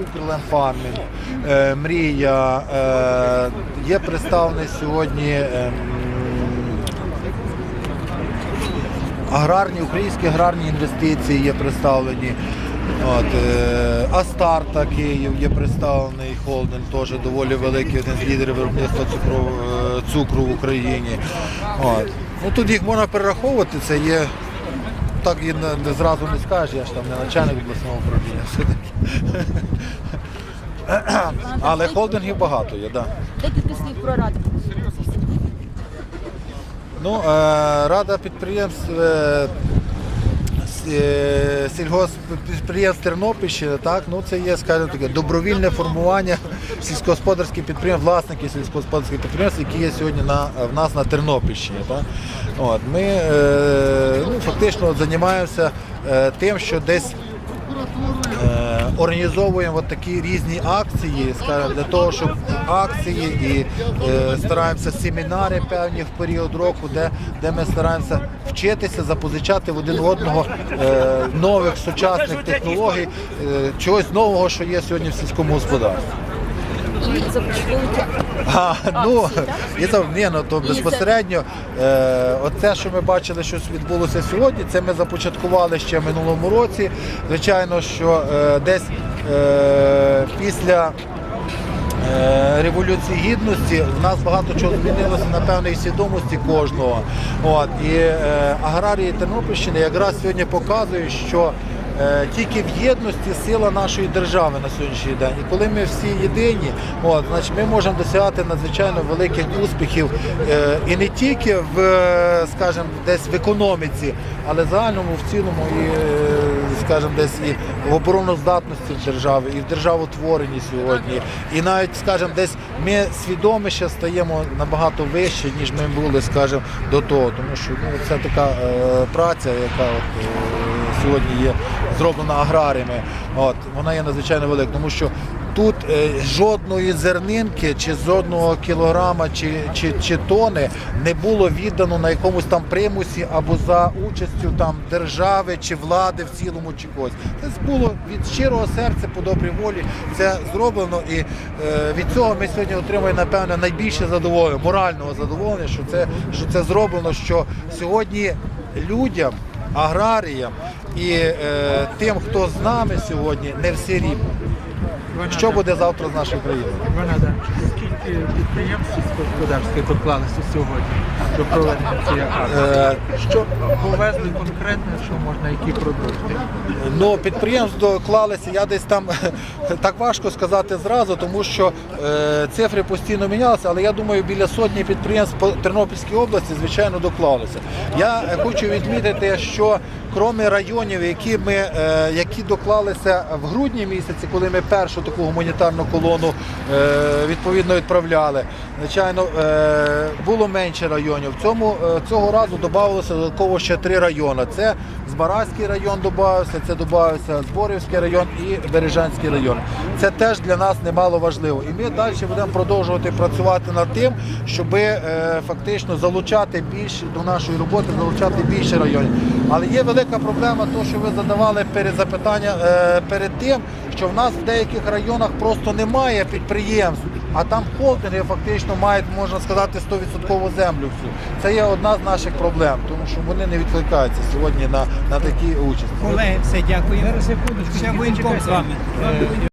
Укрленфармінг, е, Мрія, е, є представлений сьогодні ем, аграрні, українські аграрні інвестиції є представлені. От, е, Астарта Київ є представлений холдинг, теж доволі великий, один з лідерів виробництва цукру, е, цукру в Україні. От. Ну, тут їх можна перераховувати, це є. Так і не, не зразу не скажеш, я ж там не начальник обласного управління. все-таки. Але холдингів багато є, так. Да. Декілька слів про раду. Ну, е, рада підприємств е, сільгосппідприємств Тернопільщини, так, ну це є, скажімо таке, добровільне формування сільськогосподарських підприємств, власників сільськогосподарських підприємств, які є сьогодні на, в нас на Тернопільщині. Так. От, ми е, ну, фактично от, займаємося е, тим, що десь Е, організовуємо от такі різні акції, скажімо, для того, щоб акції і е, стараємося семінари певні в період року, де, де ми стараємося вчитися, запозичати в один одного е, нових сучасних технологій, е, чогось нового, що є сьогодні в сільському господарстві. І А, ну, і то, ні, ну, то І безпосередньо е, оце, що ми бачили, що відбулося сьогодні, це ми започаткували ще в минулому році. Звичайно, що е, десь е, після е, Революції Гідності в нас багато чого змінилося на певній свідомості кожного. От, і е, аграрії Тернопільщини якраз сьогодні показують, що тільки в єдності сила нашої держави на сьогоднішній день. І коли ми всі єдині, от, значить, ми можемо досягати надзвичайно великих успіхів е, і не тільки в, е, скажімо, десь в економіці, але загальному в цілому і, е, скажімо, десь і в обороноздатності держави, і в державотворенні сьогодні. І навіть, скажімо, десь ми свідоміше стаємо набагато вище, ніж ми були, скажімо, до того. Тому що ну, це така е, праця, яка от, е, сьогодні є зроблена аграріями. От, вона є надзвичайно велика, тому що тут е, жодної зернинки чи жодного кілограма чи, чи, чи тони не було віддано на якомусь там примусі або за участю там держави чи влади в цілому чи когось. Це було від щирого серця по добрій волі. Це зроблено, і е, від цього ми сьогодні отримуємо напевно найбільше задоволення, морального задоволення, що це, що це зроблено. Що сьогодні людям, аграріям і е, тим, хто з нами сьогодні, не всі рівні. Що буде завтра з нашою країною? Скільки підприємств сільськогосподарських доклалися сьогодні до проведення цієї акції? Е, Що повезли конкретно, що можна, які продукти? Ну, підприємств доклалися, я десь там так важко сказати зразу, тому що е, цифри постійно мінялися, але я думаю, біля сотні підприємств по Тернопільській області, звичайно, доклалися. Я е, хочу відмітити, що крім районів, які ми е, які доклалися в грудні місяці, коли ми першу таку гуманітарну колону е, відповідно відправляли, звичайно, е, було менше районів. Цьому е, цього разу додавалося додатково ще три райони. Це Збаразький район додався, це додався Зборівський район і Бережанський район. Це теж для нас немало важливо. І ми далі будемо продовжувати працювати над тим, щоб е, фактично залучати більше до нашої роботи, залучати більше районів. Але є велика проблема, то що ви задавали перед запитання е, перед тим, що в нас в деяких районах просто немає підприємств. А там холдинги фактично мають, можна сказати, 100% землю всю. Це є одна з наших проблем, тому що вони не відкликаються сьогодні на, на такі участі. Колеги, все, дякую. Ще воєнком з вами. Е,